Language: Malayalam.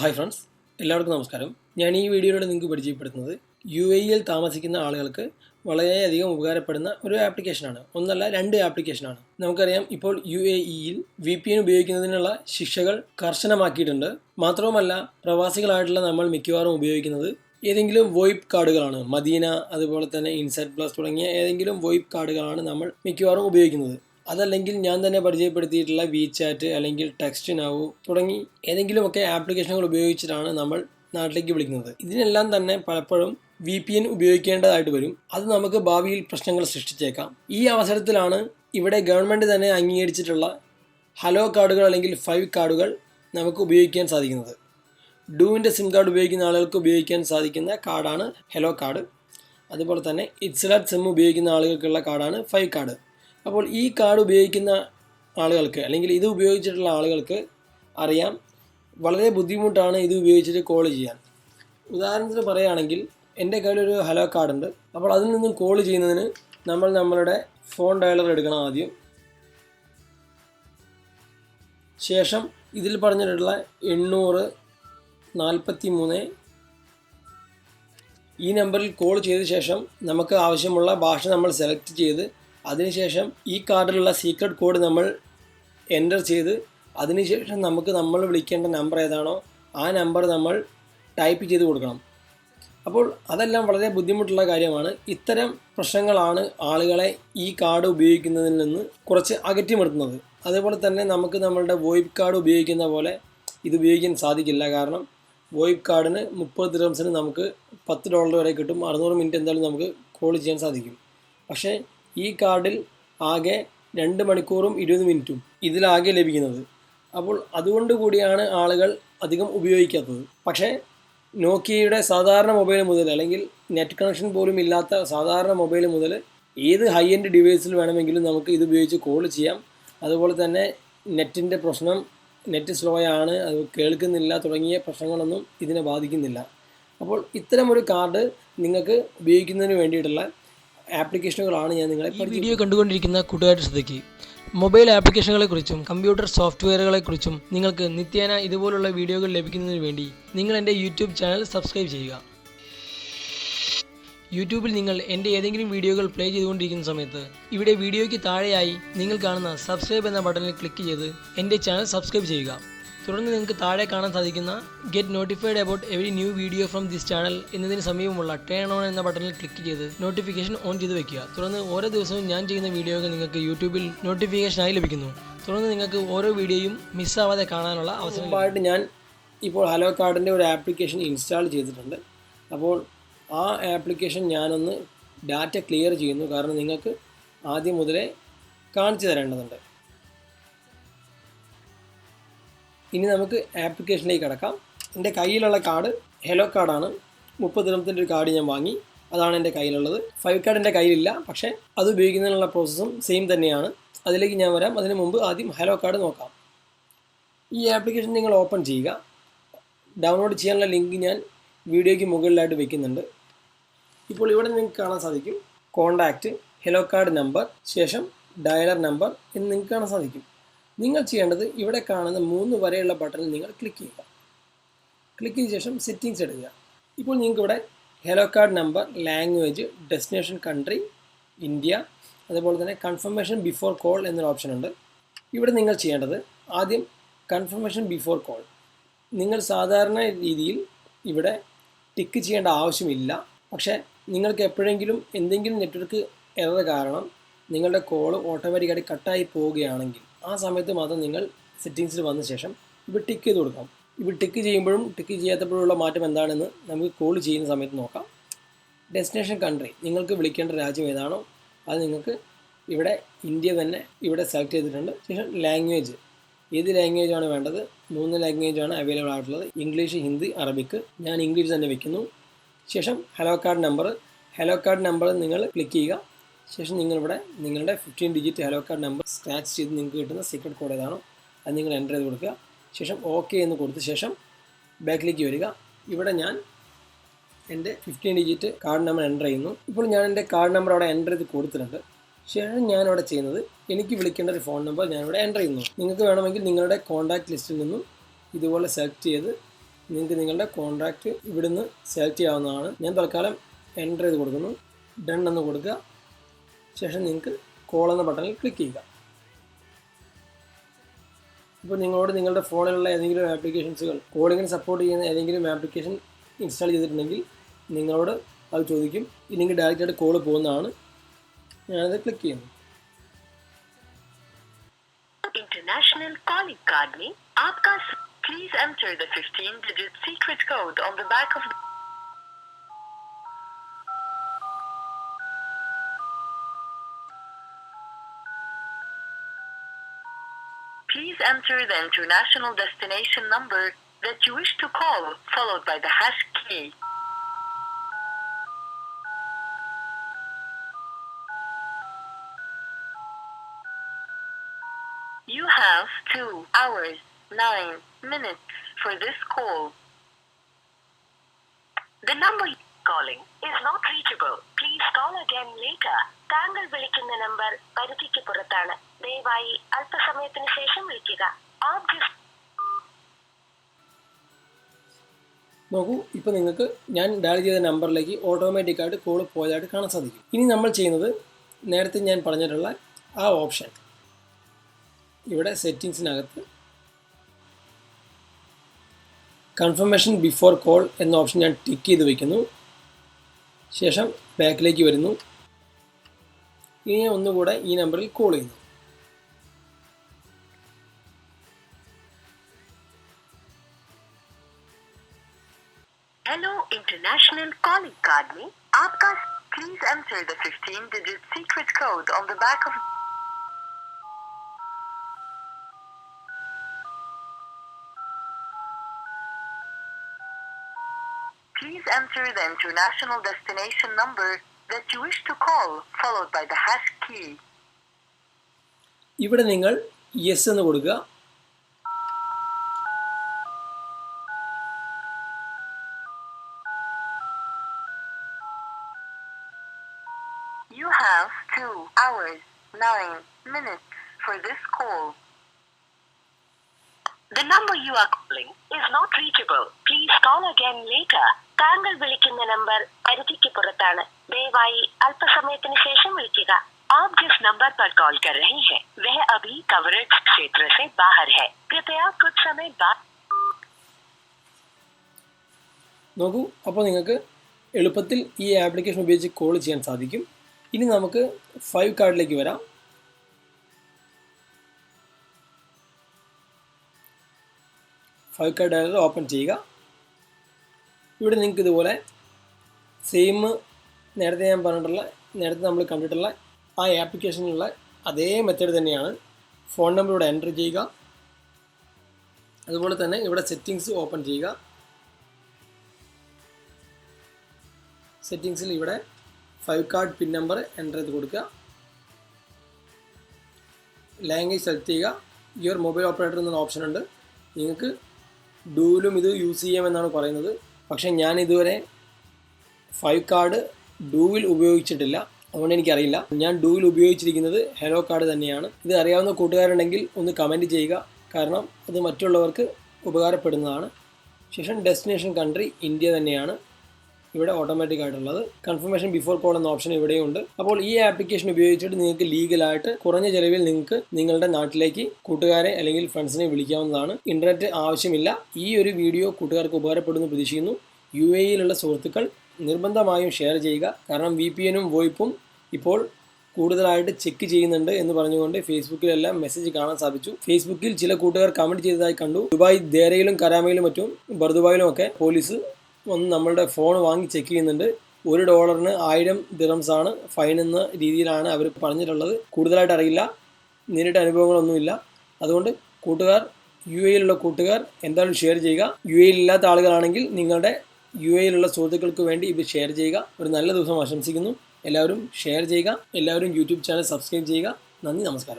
ഹായ് ഫ്രണ്ട്സ് എല്ലാവർക്കും നമസ്കാരം. ഞാൻ ഈ വീഡിയോയിലൂടെ നിങ്ങൾക്ക് പരിചയപ്പെടുത്തുന്നത് യു എ ഇയിൽ താമസിക്കുന്ന ആളുകൾക്ക് വളരെയധികം ഉപകാരപ്പെടുന്ന ഒരു ആപ്ലിക്കേഷനാണ്. ഒന്നല്ല രണ്ട് ആപ്ലിക്കേഷനാണ്. നമുക്കറിയാം ഇപ്പോൾ യു എ ഇയിൽ വി പി എൻ ഉപയോഗിക്കുന്നതിനുള്ള ശിക്ഷകൾ കർശനമാക്കിയിട്ടുണ്ട്. മാത്രവുമല്ല പ്രവാസികളായിട്ടുള്ള നമ്മൾ മിക്കവാറും ഉപയോഗിക്കുന്നത് ഏതെങ്കിലും വോയിപ്പ് കാർഡുകളാണ്. മദീന അതുപോലെ തന്നെ ഇൻസെറ്റ് പ്ലസ് തുടങ്ങിയ ഏതെങ്കിലും വോയിപ്പ് കാർഡുകളാണ് നമ്മൾ മിക്കവാറും ഉപയോഗിക്കുന്നത്. അതല്ലെങ്കിൽ ഞാൻ തന്നെ പരിചയപ്പെടുത്തിയിട്ടുള്ള വി ചാറ്റ് അല്ലെങ്കിൽ ടെക്സ്റ്റ് നാവു തുടങ്ങി ഏതെങ്കിലുമൊക്കെ ആപ്ലിക്കേഷനുകൾ ഉപയോഗിച്ചിട്ടാണ് നമ്മൾ നാട്ടിലേക്ക് വിളിക്കുന്നത്. ഇതിനെല്ലാം തന്നെ പലപ്പോഴും വി പി എൻ ഉപയോഗിക്കേണ്ടതായിട്ട് വരും. അത് നമുക്ക് ഭാവിയിൽ പ്രശ്നങ്ങൾ സൃഷ്ടിച്ചേക്കാം. ഈ അവസരത്തിലാണ് ഇവിടെ ഗവൺമെന്റ് തന്നെ അംഗീകരിച്ചിട്ടുള്ള ഹലോ കാർഡുകൾ അല്ലെങ്കിൽ ഫൈവ് കാർഡുകൾ നമുക്ക് ഉപയോഗിക്കാൻ സാധിക്കുന്നത്. ഡൂവിന്റെ സിം കാർഡ് ഉപയോഗിക്കുന്ന ആളുകൾക്ക് ഉപയോഗിക്കാൻ സാധിക്കുന്ന കാർഡാണ് ഹലോ കാർഡ്. അതുപോലെ തന്നെ ഇറ്റ്സ്ലാറ്റ് സിം ഉപയോഗിക്കുന്ന ആളുകൾക്കുള്ള കാർഡാണ് ഫൈവ് കാർഡ്. അപ്പോൾ ഈ കാർഡ് ഉപയോഗിക്കുന്ന ആളുകൾക്ക് അല്ലെങ്കിൽ ഇത് ഉപയോഗിച്ചിട്ടുള്ള ആളുകൾക്ക് അറിയാം. വളരെ ബുദ്ധിമുട്ടാണ് ഇത് ഉപയോഗിച്ചിട്ട് കോൾ ചെയ്യാൻ. ഉദാഹരണത്തിന് പറയുകയാണെങ്കിൽ എന്റെ കയ്യിലൊരു ഹലോ കാർഡുണ്ട് അപ്പോൾ അതിൽ നിന്നും കോൾ ചെയ്യുന്നതിന് നമ്മൾ നമ്മളുടെ ഫോൺ ഡയലർ എടുക്കണം ആദ്യം. ശേഷം ഇതിൽ പറഞ്ഞിട്ടുള്ള എണ്ണൂറ് നാൽപ്പത്തി മൂന്ന് ഈ നമ്പറിൽ കോൾ ചെയ്ത ശേഷം നമുക്ക് ആവശ്യമുള്ള ഭാഷ നമ്മൾ സെലക്ട് ചെയ്ത് അതിനുശേഷം ഈ കാർഡിലുള്ള സീക്രട്ട് കോഡ് നമ്മൾ എന്റർ ചെയ്ത് അതിനുശേഷം നമുക്ക് നമ്മൾ വിളിക്കേണ്ട നമ്പർ ഏതാണോ ആ നമ്പർ നമ്മൾ ടൈപ്പ് ചെയ്ത് കൊടുക്കണം. അപ്പോൾ അതെല്ലാം വളരെ ബുദ്ധിമുട്ടുള്ള കാര്യമാണ്. ഇത്തരം പ്രശ്നങ്ങളാണ് ആളുകളെ ഈ കാർഡ് ഉപയോഗിക്കുന്നതിൽ നിന്ന് കുറച്ച് അകറ്റി നിർത്തുന്നത് അതുപോലെ തന്നെ നമുക്ക് നമ്മളുടെ വോയിപ്പ് കാർഡ് ഉപയോഗിക്കുന്ന പോലെ ഇത് ഉപയോഗിക്കാൻ സാധിക്കില്ല. കാരണം വോയിപ്പ് കാർഡിന് മുപ്പത് ദിറംസിന് നമുക്ക് പത്ത് ഡോളർ വരെ കിട്ടും. അറുന്നൂറ് മിനിറ്റ് എന്തായാലും നമുക്ക് കോൾ ചെയ്യാൻ സാധിക്കും. പക്ഷേ ഈ കാർഡിൽ ആകെ രണ്ട് മണിക്കൂറും ഇരുപത് മിനിറ്റും ഇതിലാകെ ലഭിക്കുന്നത്. അപ്പോൾ അതുകൊണ്ട് കൂടിയാണ് ആളുകൾ അധികം ഉപയോഗിക്കാത്തത്. പക്ഷേ നോക്കിയയുടെ സാധാരണ മൊബൈൽ മുതൽ അല്ലെങ്കിൽ നെറ്റ് കണക്ഷൻ പോലും ഇല്ലാത്ത സാധാരണ മൊബൈൽ മുതൽ ഏത് ഹൈ എൻഡ് ഡിവൈസിൽ വേണമെങ്കിലും നമുക്ക് ഇത് ഉപയോഗിച്ച് കോൾ ചെയ്യാം. അതുപോലെ തന്നെ നെറ്റിന്റെ പ്രശ്നം നെറ്റ് സ്ലോ ആണ് അത് കേൾക്കുന്നില്ല തുടങ്ങിയ പ്രശ്നങ്ങളൊന്നും ഇതിനെ ബാധിക്കുന്നില്ല. അപ്പോൾ ഇത്തരമൊരു കാർഡ് നിങ്ങൾക്ക് ഉപയോഗിക്കുന്നതിന് വേണ്ടിയിട്ടുള്ള ആപ്ലിക്കേഷനുകളാണ് ഞാൻ നിങ്ങളെ ഈ വീഡിയോ കണ്ടുകൊണ്ടിരിക്കുന്ന കൂട്ടുകാരുടെ ശ്രദ്ധയ്ക്ക് മൊബൈൽ ആപ്ലിക്കേഷനുകളെക്കുറിച്ചും കമ്പ്യൂട്ടർ സോഫ്റ്റ്വെയറുകളെക്കുറിച്ചും നിങ്ങൾക്ക് നിത്യേന ഇതുപോലുള്ള വീഡിയോകൾ ലഭിക്കുന്നതിന് വേണ്ടി നിങ്ങൾ എന്റെ യൂട്യൂബ് ചാനൽ സബ്സ്ക്രൈബ് ചെയ്യുക. യൂട്യൂബിൽ നിങ്ങൾ എന്റെ ഏതെങ്കിലും വീഡിയോകൾ പ്ലേ ചെയ്തുകൊണ്ടിരിക്കുന്ന സമയത്ത് ഇവിടെ വീഡിയോയ്ക്ക് താഴെയായി നിങ്ങൾ കാണുന്ന സബ്സ്ക്രൈബ് എന്ന ബട്ടണിൽ ക്ലിക്ക് ചെയ്ത് എന്റെ ചാനൽ സബ്സ്ക്രൈബ് ചെയ്യുക. തുടർന്ന് നിങ്ങൾക്ക് താഴെ കാണാൻ സാധിക്കുന്ന get notified about every new video from this channel എന്നതിന് സമീപമുള്ള ടേൺ ഓൺ എന്ന ബട്ടണിൽ ക്ലിക്ക് ചെയ്ത് നോട്ടിഫിക്കേഷൻ ഓൺ ചെയ്ത് വെക്കുക. തുടർന്ന് ഓരോ ദിവസവും ഞാൻ ചെയ്യുന്ന വീഡിയോകൾ നിങ്ങൾക്ക് യൂട്യൂബിൽ നോട്ടിഫിക്കേഷനായി ലഭിക്കുന്നു. തുടർന്ന് നിങ്ങൾക്ക് ഓരോ വീഡിയോയും മിസ്സാവാതെ കാണാനുള്ള അവസരം ഞാൻ ഇപ്പോൾ ഹലോ കാർഡിന്റെ ഒരു ആപ്ലിക്കേഷൻ ഇൻസ്റ്റാൾ ചെയ്തിട്ടുണ്ട്. അപ്പോൾ ആ ആപ്ലിക്കേഷൻ ഞാനൊന്ന് ഡാറ്റ ക്ലിയർ ചെയ്യുന്നു. കാരണം നിങ്ങൾക്ക് ആദ്യം മുതലേ കാണിച്ചു തരേണ്ടതുണ്ട്. ഇനി നമുക്ക് ആപ്ലിക്കേഷനിലേക്ക് കിടക്കാം. എന്റെ കയ്യിലുള്ള കാർഡ് ഹെലോ കാർഡാണ് മുപ്പത് ദിനത്തിന്റെ ഒരു കാർഡ് ഞാൻ വാങ്ങി. അതാണ് എന്റെ കയ്യിലുള്ളത്. ഫൈവ് കാർഡ് എന്റെ കയ്യിലില്ല. പക്ഷേ അത് ഉപയോഗിക്കുന്നതിനുള്ള പ്രോസസ്സും സെയിം തന്നെയാണ്. അതിലേക്ക് ഞാൻ വരാം. അതിന് മുമ്പ് ആദ്യം ഹലോ കാർഡ് നോക്കാം. ഈ ആപ്ലിക്കേഷൻ നിങ്ങൾ ഓപ്പൺ ചെയ്യുക. ഡൗൺലോഡ് ചെയ്യാനുള്ള ലിങ്ക് ഞാൻ വീഡിയോയ്ക്ക് മുകളിലായിട്ട് വെക്കുന്നുണ്ട്. ഇപ്പോൾ ഇവിടെ നിങ്ങൾക്ക് കാണാൻ സാധിക്കും. കോണ്ടാക്റ്റ് ഹെലോ കാർഡ് നമ്പർ ശേഷം ഡയലർ നമ്പർ എന്ന് നിങ്ങൾക്ക് കാണാൻ സാധിക്കും. നിങ്ങൾ ചെയ്യേണ്ടത് ഇവിടെ കാണുന്ന മൂന്ന് വരെയുള്ള ബട്ടണിൽ നിങ്ങൾ ക്ലിക്ക് ചെയ്യുക. ക്ലിക്ക് ചെയ്ത ശേഷം സെറ്റിങ്സ് എടുക്കുക ഇപ്പോൾ നിങ്ങൾക്ക് ഇവിടെ hello card number language destination country India അതുപോലെ തന്നെ കൺഫർമേഷൻ ബിഫോർ കോൾ എന്നൊരു ഓപ്ഷൻ ഉണ്ട്. ഇവിടെ നിങ്ങൾ ചെയ്യേണ്ടത് ആദ്യം കൺഫർമേഷൻ ബിഫോർ കോൾ നിങ്ങൾ സാധാരണ രീതിയിൽ ഇവിടെ ടിക്ക് ചെയ്യേണ്ട ആവശ്യമില്ല. പക്ഷേ നിങ്ങൾക്ക് എപ്പോഴെങ്കിലും എന്തെങ്കിലും നെറ്റ്വർക്ക് എറർ കാരണം നിങ്ങളുടെ കോൾ ഓട്ടോമാറ്റിക്കായിട്ട് കട്ടായി പോവുകയാണെങ്കിൽ ആ സമയത്ത് മാത്രം നിങ്ങൾ സെറ്റിങ്സിൽ വന്ന ശേഷം ഇവിടെ ടിക്ക് ചെയ്ത് കൊടുക്കാം. ഇവിടെ ടിക്ക് ചെയ്യുമ്പോഴും ടിക്ക് ചെയ്യാത്തപ്പോഴുള്ള മാറ്റം എന്താണെന്ന് നമുക്ക് കോൾ ചെയ്യുന്ന സമയത്ത് നോക്കാം. ഡെസ്റ്റിനേഷൻ കൺട്രി നിങ്ങൾക്ക് വിളിക്കേണ്ട രാജ്യം ഏതാണോ അത് നിങ്ങൾക്ക് ഇവിടെ ഇന്ത്യ തന്നെ ഇവിടെ സെലക്ട് ചെയ്തിട്ടുണ്ട്. ശേഷം ലാംഗ്വേജ് ഏത് ലാംഗ്വേജ് ആണ് വേണ്ടത്? മൂന്ന് ലാംഗ്വേജ് ആണ് അവൈലബിൾ ആയിട്ടുള്ളത്. ഇംഗ്ലീഷ് ഹിന്ദി അറബിക്ക് ഞാൻ ഇംഗ്ലീഷ് തന്നെ വെക്കുന്നു. ശേഷം hello card number hello card number നിങ്ങൾ ക്ലിക്ക് ചെയ്യുക. ശേഷം നിങ്ങളിവിടെ നിങ്ങളുടെ fifteen digit hello card number scratch ചെയ്ത് നിങ്ങൾക്ക് കിട്ടുന്ന സീക്രട്ട് കോഡ് ഏതാണോ അത് നിങ്ങൾ എന്റർ ചെയ്ത് കൊടുക്കുക. ശേഷം ഓക്കെ എന്ന് കൊടുത്ത ശേഷം ബാക്കിലേക്ക് വരിക. ഇവിടെ ഞാൻ എന്റെ fifteen digit card number enter ചെയ്യുന്നു. ഇപ്പോൾ ഞാൻ എന്റെ കാർഡ് നമ്പർ അവിടെ എന്റർ ചെയ്ത് കൊടുത്തിട്ടുണ്ട്. ശേഷം ഞാനിവിടെ ചെയ്യുന്നത് എനിക്ക് വിളിക്കേണ്ട ഒരു ഫോൺ നമ്പർ ഞാനിവിടെ എന്റർ ചെയ്യുന്നു. നിങ്ങൾക്ക് വേണമെങ്കിൽ നിങ്ങളുടെ കോൺടാക്റ്റ് ലിസ്റ്റിൽ നിന്നും ഇതുപോലെ സെലക്ട് ചെയ്ത് നിങ്ങൾക്ക് നിങ്ങളുടെ കോൺടാക്റ്റ് ഇവിടുന്ന് സെലക്ട് ചെയ്യാവുന്നതാണ്. ഞാൻ തൽക്കാലം എന്റർ ചെയ്ത് കൊടുക്കുന്നു. ഡൺ എന്ന് കൊടുക്കുക. ശേഷം നിങ്ങൾക്ക് കോൾ എന്ന ബട്ടണിൽ ക്ലിക്ക് ചെയ്യുക ഇപ്പോൾ നിങ്ങളോട് നിങ്ങളുടെ ഫോണിലുള്ള ഏതെങ്കിലും ആപ്ലിക്കേഷൻസുകൾ കോളിങ്ങിന് സപ്പോർട്ട് ചെയ്യുന്ന ഏതെങ്കിലും ആപ്ലിക്കേഷൻ ഇൻസ്റ്റാൾ ചെയ്തിട്ടുണ്ടെങ്കിൽ നിങ്ങളോട് അത് ചോദിക്കും ഇല്ലെങ്കിൽ ഡയറക്റ്റായിട്ട് കോൾ പോകുന്നതാണ് ഞാനത് ക്ലിക്ക് ചെയ്യുന്നു इंटरनेशनल कॉलिंग कार्ड में आपका please enter the 15 digit secret code on the back of enter the international destination number that you wish to call, followed by the hash key. You have 2 hours 9 minutes for this call. The number you're calling is not reachable. Please call again later. താങ്കൾ വിളിക്കുന്ന നമ്പർ പരിധിക്ക് പുറത്താണ്. ദയവായി അല്പസമയത്തിന് ശേഷം വിളിക്കുക. നോക്കൂ ഇപ്പോൾ നിങ്ങൾക്ക് ഞാൻ ഡയൽ ചെയ്ത നമ്പറിലേക്ക് ഓട്ടോമാറ്റിക്കായിട്ട് കോൾ പോയതായിട്ട് കാണാൻ സാധിക്കും. ഇനി നമ്മൾ ചെയ്യുന്നത് നേരത്തെ ഞാൻ പറഞ്ഞിട്ടുള്ള ആ ഓപ്ഷൻ. ഇവിടെ സെറ്റിങ്സിനകത്ത് കൺഫർമേഷൻ ബിഫോർ കോൾ എന്ന ഓപ്ഷൻ ഞാൻ ടിക്ക് ചെയ്ത് വയ്ക്കുന്നു ശേഷം ബാക്കിലേക്ക് വരുന്നു. ഇനി ഞാൻ ഒന്നുകൂടെ ഈ നമ്പറിൽ കോൾ ചെയ്യുന്നു हेलो इंटरनेशनल कॉलिंग कार्ड में आपका please enter the 15 digit secret code on the back of Please enter the international destination number that you wish to call, followed by the hash key. ഇവിടെ നിങ്ങൾ യെസ് എന്ന് കൊടുക്കുക You have 2 hours 9 minutes for this call. The number you are calling is not reachable. Please call again later. താങ്കൾ വിളിക്കുന്ന നമ്പർ പരിധിക്ക് പുറത്താണ് ദയവായി അല്പസമയത്തിന് ശേഷം വിളിക്കുക आप जिस नंबर पर कॉल कर रहे हैं वह अभी कवरेज क्षेत्र से बाहर है कृपया कुछ समय बाद നോക്കൂ അപ്പോൾ നിങ്ങൾക്ക് എളുപ്പത്തിൽ ഈ ആപ്ലിക്കേഷൻ ഉപയോഗിച്ച് കോൾ ചെയ്യാൻ സാധിക്കും ഇനി നമുക്ക് ഫൈവ് കാർഡിലേക്ക് വരാം ഫൈവ് കാർഡ് ഡയലർ ഓപ്പൺ ചെയ്യുക ഇവിടെ നിങ്ങൾക്ക് ഇതുപോലെ സെയിം നേരത്തെ ഞാൻ പറഞ്ഞിട്ടുള്ള നേരത്തെ നമ്മൾ കണ്ടിട്ടുള്ള ആ ആപ്ലിക്കേഷനിലുള്ള അതേ മെത്തേഡ് തന്നെയാണ് ഫോൺ നമ്പർ ഇവിടെ എന്റർ ചെയ്യുക. അതുപോലെ തന്നെ ഇവിടെ സെറ്റിങ്സ് ഓപ്പൺ ചെയ്യുക. സെറ്റിങ്സിൽ ഇവിടെ five card pin number enter ചെയ്ത് കൊടുക്കുക. ലാംഗ്വേജ് സെലക്ട് ചെയ്യുക. യുവർ മൊബൈൽ ഓപ്പറേറ്റർ എന്നൊരു ഓപ്ഷൻ ഉണ്ട്. നിങ്ങൾക്ക് ഡൂലും ഇത് യൂസ് ചെയ്യാമെന്നാണ് പറയുന്നത്. പക്ഷേ ഞാൻ ഇതുവരെ ഫൈവ് കാർഡ് ഡൂവിൽ ഉപയോഗിച്ചിട്ടില്ല. അതുകൊണ്ട് എനിക്കറിയില്ല. ഞാൻ ഡൂവിൽ ഉപയോഗിച്ചിരിക്കുന്നത് ഹെലോ കാർഡ് തന്നെയാണ്. ഇത് അറിയാവുന്ന കൂട്ടുകാരുണ്ടെങ്കിൽ ഒന്ന് കമന്റ് ചെയ്യുക. കാരണം അത് മറ്റുള്ളവർക്ക് ഉപകാരപ്പെടുന്നതാണ്. ശേഷം ഡെസ്റ്റിനേഷൻ കൺട്രി ഇന്ത്യ തന്നെയാണ്. ഇവിടെ ഓട്ടോമാറ്റിക് ആയിട്ടുള്ളത്. കൺഫർമേഷൻ ബിഫോർ കോൾ എന്ന ഓപ്ഷൻ ഇവിടെയുണ്ട് അപ്പോൾ ഈ ആപ്ലിക്കേഷൻ ഉപയോഗിച്ചിട്ട് നിങ്ങൾക്ക് ലീഗലായിട്ട് കുറഞ്ഞ ചെലവിൽ നിങ്ങൾക്ക് നിങ്ങളുടെ നാട്ടിലേക്ക് കൂട്ടുകാരെ അല്ലെങ്കിൽ ഫ്രണ്ട്സിനെ വിളിക്കാവുന്നതാണ്. ഇന്റർനെറ്റ് ആവശ്യമില്ല. ഈ ഒരു വീഡിയോ കൂട്ടുകാർക്ക് ഉപകാരപ്പെടുന്നു പ്രതീക്ഷിക്കുന്നു. യു എ ഇയിലുള്ള സുഹൃത്തുക്കൾ നിർബന്ധമായും ഷെയർ ചെയ്യുക. കാരണം വി പി എനും വോയിപ്പും ഇപ്പോൾ കൂടുതലായിട്ട് ചെക്ക് ചെയ്യുന്നുണ്ട് എന്ന് പറഞ്ഞുകൊണ്ട് ഫേസ്ബുക്കിലെല്ലാം മെസ്സേജ് കാണാൻ സാധിച്ചു. ഫേസ്ബുക്കിൽ ചില കൂട്ടുകാർ കമന്റ് ചെയ്തതായി കണ്ടു. ദുബായ് ദേരയിലും കരാമയിലും മറ്റും ബർദുബായിലും ഒക്കെ പോലീസ് വന്ന് നമ്മളുടെ ഫോൺ വാങ്ങി ചെക്ക് ചെയ്യുന്നുണ്ട്. ഒരു ഡോളറിന് ആയിരം ദിറംസ് ആണ് ഫൈൻ എന്ന രീതിയിലാണ് അവർ പറഞ്ഞിട്ടുള്ളത്. കൂടുതലായിട്ട് അറിയില്ല. നേരിട്ട് അനുഭവങ്ങളൊന്നുമില്ല. അതുകൊണ്ട് കൂട്ടുകാർ യു എയിലുള്ള കൂട്ടുകാർ എന്തായാലും ഷെയർ ചെയ്യുക. യു എയിൽ ഇല്ലാത്ത ആളുകളാണെങ്കിൽ നിങ്ങളുടെ യു എയിലുള്ള സുഹൃത്തുക്കൾക്ക് വേണ്ടി ഇത് ഷെയർ ചെയ്യുക. ഒരു നല്ല ദിവസം ആശംസിക്കുന്നു. എല്ലാവരും ഷെയർ ചെയ്യുക. എല്ലാവരും യൂട്യൂബ് ചാനൽ സബ്സ്ക്രൈബ് ചെയ്യുക. നന്ദി നമസ്കാരം.